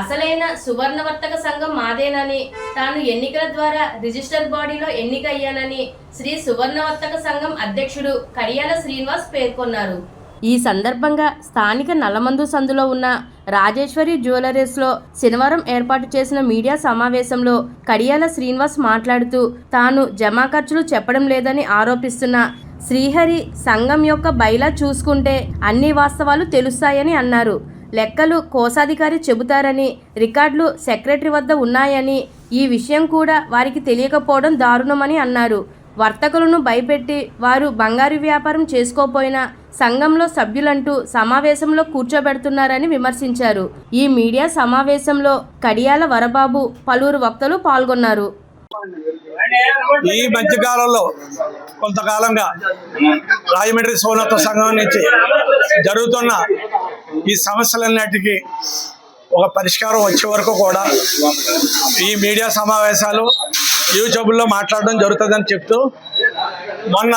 అసలైన సువర్ణవర్తక సంఘం మాదేనని తాను ఎన్నికల ద్వారా రిజిస్టర్ బాడీలో ఎన్నికయ్యానని శ్రీ సువర్ణవర్తక సంఘం అధ్యక్షుడు కడియాల శ్రీనివాస్ పేర్కొన్నారు. ఈ సందర్భంగా స్థానిక నల్లమందు సందులో ఉన్న రాజేశ్వరి జ్యువెలరీస్లో శనివారం ఏర్పాటు చేసిన మీడియా సమావేశంలో కడియాల శ్రీనివాస్ మాట్లాడుతూ తాను జమా ఖర్చులు చెప్పడం లేదని ఆరోపిస్తున్న శ్రీహరి సంఘం యొక్క బైలా చూసుకుంటే అన్ని వాస్తవాలు తెలుస్తాయని అన్నారు. లెక్కలు కోశాధికారి చెబుతారని రికార్డులు సెక్రటరీ వద్ద ఉన్నాయని ఈ విషయం కూడా వారికి తెలియకపోవడం దారుణమని అన్నారు. వర్తకులను భయపెట్టి వారు బంగారు వ్యాపారం చేసుకోపోయినా సంఘంలో సభ్యులంటూ సమావేశంలో కూర్చోబెడుతున్నారని విమర్శించారు. ఈ మీడియా సమావేశంలో కడియాల వరబాబు పలువురు వక్తలు పాల్గొన్నారు. ఈ మధ్యకాలంలో కొంతకాలంగా రాజమండ్రి సోనత్వ సంఘం నుంచి జరుగుతున్న ఈ సమస్యలన్నిటికీ ఒక పరిష్కారం వచ్చే వరకు కూడా ఈ మీడియా సమావేశాలు యూట్యూబ్లో మాట్లాడడం జరుగుతుందని చెప్తూ మొన్న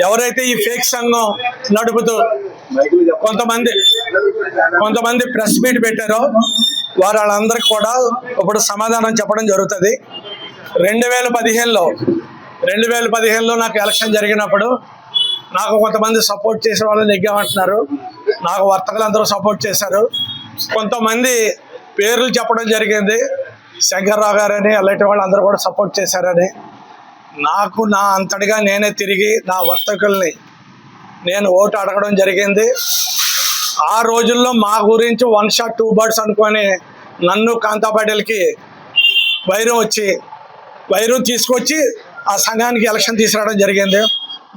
ఎవరైతే ఈ ఫేక్ సంఘం నడుపుతూ కొంతమంది కొంతమంది ప్రెస్ మీట్ పెట్టారో వారు వాళ్ళందరికీ కూడా ఇప్పుడు సమాధానం చెప్పడం జరుగుతుంది. రెండు వేల పదిహేనులో రెండు వేల పదిహేనులో నాకు ఎలక్షన్ జరిగినప్పుడు నాకు కొంతమంది సపోర్ట్ చేసే వాళ్ళు నెగ్గామంటున్నారు. నాకు వర్తకులు అందరూ సపోర్ట్ చేశారు. కొంతమంది పేర్లు చెప్పడం జరిగింది. శంకర్రావు గారని అలాంటి వాళ్ళు అందరూ కూడా సపోర్ట్ చేశారని. నాకు నా అంతటిగా నేనే తిరిగి నా వర్తకుల్ని నేను ఓటు అడగడం జరిగింది. ఆ రోజుల్లో మా గురించి వన్ షాట్ టూ బర్డ్స్ అనుకొని నన్ను కాంతాపాటిల్కి వైరం వచ్చి వైరం తీసుకొచ్చి ఆ సంఘానికి ఎలక్షన్ తీసుకురావడం జరిగింది.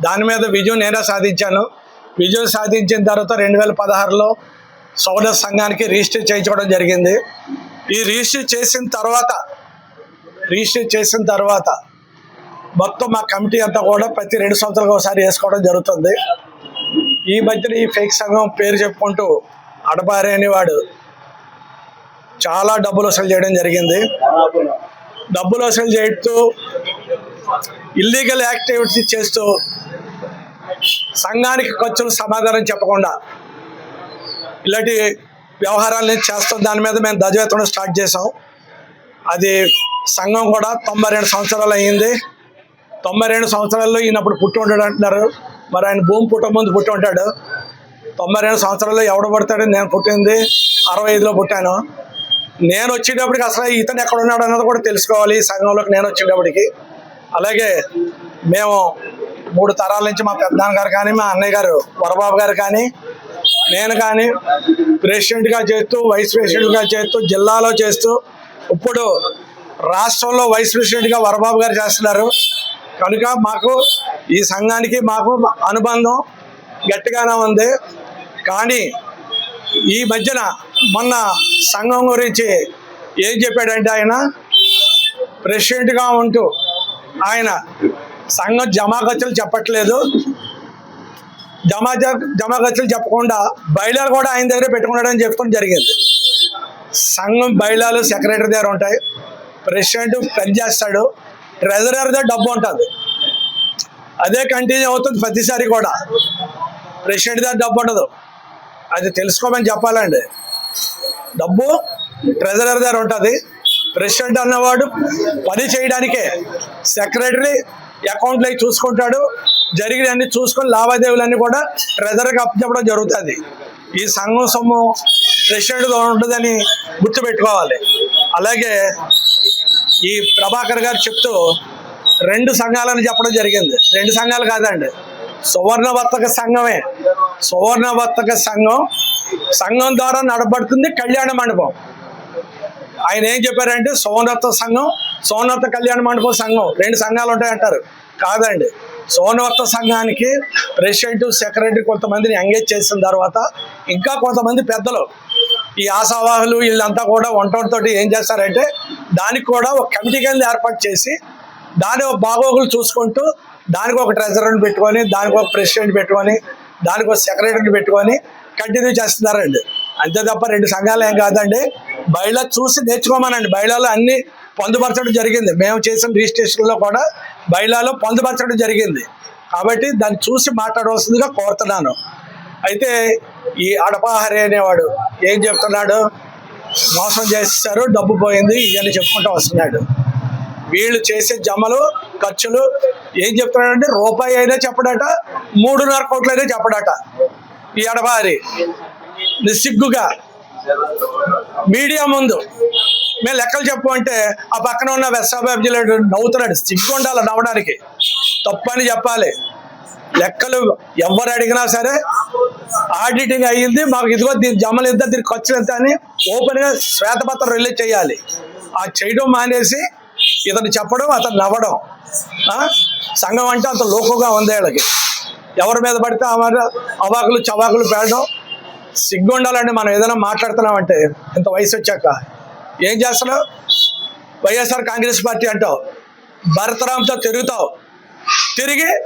దాని మీద విజయం నేనే సాధించాను. విజయం సాధించిన తర్వాత రెండు వేల పదహారులో సౌర సంఘానికి రిజిస్టర్ చేయించుకోవడం జరిగింది. ఈ రిజిస్టర్ చేసిన తర్వాత రిజిస్టర్ చేసిన తర్వాత మొత్తం మా కమిటీ అంతా కూడా ప్రతి రెండు సంవత్సరాలకు ఒకసారి వేసుకోవడం జరుగుతుంది. ఈ మధ్యన ఈ ఫేక్ సంఘం పేరు చెప్పుకుంటూ అడపారే అనేవాడు చాలా డబ్బులు వసూలు చేయడం జరిగింది. డబ్బులు వసూలు చేస్తూ ఇల్లీగల్ యాక్టివిటీ చేస్తూ సంఘానికి ఖర్చులు సమాధానం చెప్పకుండా ఇలాంటి వ్యవహారాలని చేస్తాం దాని మీద మేము దజవేతనం స్టార్ట్ చేసాం అది సంఘం కూడా తొంభై రెండు సంవత్సరాలు అయ్యింది తొంభై రెండు సంవత్సరాల్లో ఈయన అప్పుడు పుట్టి ఉంటాడు అంటున్నారు. మరి ఆయన భూమి పుట్ట ముందు పుట్టి ఉంటాడు. తొంభై రెండు సంవత్సరాల్లో ఎవడు పుడతాడు? నేను పుట్టింది అరవై ఐదులో పుట్టాను. నేను వచ్చేటప్పటికి అసలు ఇతను ఎక్కడ ఉన్నాడు అన్నది కూడా తెలుసుకోవాలి ఈ సంఘంలోకి నేను వచ్చేటప్పటికి. అలాగే మేము మూడు తరాల నుంచి మా పెద్దనాన్న గారు కానీ మా అన్నయ్య గారు వరబాబు గారు కానీ నేను కానీ ప్రెసిడెంట్గా చేస్తూ వైస్ ప్రెసిడెంట్గా చేస్తూ జిల్లాలో చేస్తూ ఇప్పుడు రాష్ట్రంలో వైస్ ప్రెసిడెంట్గా వరబాబు గారు చేస్తున్నారు. కనుక మాకు ఈ సంఘానికి మాకు అనుబంధం గట్టిగానే ఉంది. కానీ ఈ మధ్యన మొన్న సంఘం గురించి ఏం చెప్పాడంటే ఆయన ప్రెసిడెంట్గా ఉంటూ ఆయన సంఘం జమా ఖర్చులు చెప్పట్లేదు. జమా జమాఖర్చులు జమా ఖర్చులు చెప్పకుండా బయలాలు కూడా ఆయన దగ్గరే పెట్టుకున్నాడని చెప్పుకోవడం జరిగింది. సంఘం బయలాలు సెక్రటరీ దగ్గర ఉంటాయి. ప్రెసిడెంట్ పనిచేస్తాడు ట్రెజరర్ దగ్గర డబ్బు ఉంటుంది. అదే కంటిన్యూ అవుతుంది ప్రతిసారి కూడా. ప్రెసిడెంట్ దగ్గర డబ్బు ఉండదు. అది తెలుసుకోమని చెప్పాలండి. డబ్బు ట్రెజరర్ దగ్గర ఉంటుంది. ప్రెసిడెంట్ అన్నవాడు పని చేయడానికే. సెక్రటరీ అకౌంట్లు అవి చూసుకుంటాడు. జరిగినవన్నీ చూసుకొని లావాదేవీలన్నీ కూడా ట్రెజర్కి అప్పచెప్పడం జరుగుతుంది. ఈ సంఘం సొమ్ము ప్రెసిడెంట్ ఉంటుందని గుర్తుపెట్టుకోవాలి. అలాగే ఈ ప్రభాకర్ గారు చెప్తూ రెండు సంఘాలను చెప్పడం జరిగింది. రెండు సంఘాలు కాదండి. సువర్ణ వర్తక సంఘమే. సువర్ణ వర్తక సంఘం సంఘం ద్వారా నడబడుతుంది కళ్యాణ మండపం. ఆయన ఏం చెప్పారంటే సోనర్త సంఘం సోనర్త కళ్యాణ మండపం సంఘం. రెండు సంఘాలు ఉంటాయంటారు. కాదండి. సోనవర్త సంఘానికి ప్రెసిడెంట్ సెక్రటరీ కొంతమందిని ఎంగేజ్ చేసిన తర్వాత ఇంకా కొంతమంది పెద్దలు ఈ ఆశావాహులు వీళ్ళంతా కూడా వంటతోటి ఏం చేస్తారంటే దానికి కూడా ఒక కమిటీ కింద ఏర్పాటు చేసి దాని ఒక బాగోగులు చూసుకుంటూ దానికి ఒక ట్రెజరర్ని పెట్టుకొని దానికి ఒక ప్రెసిడెంట్ పెట్టుకొని దానికి ఒక సెక్రటరీని పెట్టుకొని కంటిన్యూ చేస్తున్నారండి. అంతే తప్ప రెండు సంఘాలు ఏం కాదండి. బయట చూసి నేర్చుకోమనండి. బయటలో అన్ని పొందుపరచడం జరిగింది. మేము చేసిన రిజిస్ట్రేషన్లో కూడా బయలాలో పొందుపరచడం జరిగింది. కాబట్టి దాన్ని చూసి మాట్లాడవలసిందిగా కోరుతున్నాను. అయితే ఈ అడపాహరి అనేవాడు ఏం చెప్తున్నాడు? మోసం చేసేసారు డబ్బు పోయింది ఇవన్నీ చెప్పుకుంటూ వస్తున్నాడు. వీళ్ళు చేసే జమలు ఖర్చులు ఏం చెప్తున్నాడంటే రూపాయి అయినా చెప్పడట మూడున్నర కోట్లు అయినా చెప్పడట ఈ అడపాహరి. నిస్సిగ్గుగా మీడియా ముందు మేము లెక్కలు చెప్పు అంటే ఆ పక్కన ఉన్న వెస్టాబాబ్ జిల్లా నవ్వుతున్నాడు. సిగ్గు ఉండాలి నవ్వడానికి. తప్పని చెప్పాలి. లెక్కలు ఎవరు అడిగినా సరే ఆడిటింగ్ అయ్యింది. మాకు ఇదిగో దీని జమలు ఎంత దీనికి ఖర్చు ఎంత అని ఓపెన్గా శ్వేతపత్రం రిలీజ్ చేయాలి. ఆ చేయడం మానేసి ఇతను చెప్పడం అతను నవ్వడం. సంఘం అంటే అంత లోకుగా ఉంది వీళ్ళకి ఎవరి మీద పడితే అవాకులు చవాకులు పేడడం సిగ్గు ఉండాలండి మనం ఏదైనా మాట్లాడుతున్నామంటే ఇంత వయసు వచ్చాక ఏం చేస్తున్నావు? వైఎస్ఆర్ కాంగ్రెస్ పార్టీ అంటావు. భరతరాంతో తిరుగుతావు. తిరిగి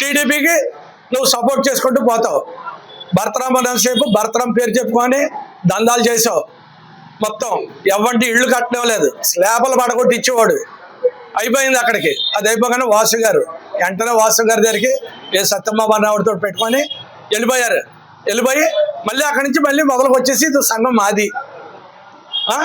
టీడీపీకి నువ్వు సపోర్ట్ చేసుకుంటూ పోతావు. భరతరాం అనేసేపు భరతరాం పేరు చెప్పుకొని దందాలు చేసావు. మొత్తం ఎవంటి ఇళ్ళు కట్టడం లేదు. స్లాబలు పడగొట్టి ఇచ్చేవాడు. అయిపోయింది అక్కడికి. అది అయిపోగానే వాసు గారు. వెంటనే వాసు గారి దగ్గరికి ఏ సత్యమ్మ బన్నావుడితో పెట్టుకొని వెళ్ళిపోయారు. వెళ్ళిపోయి మళ్ళీ అక్కడి నుంచి మళ్ళీ మొదలుకొచ్చేసి సంఘం మాది ఆ?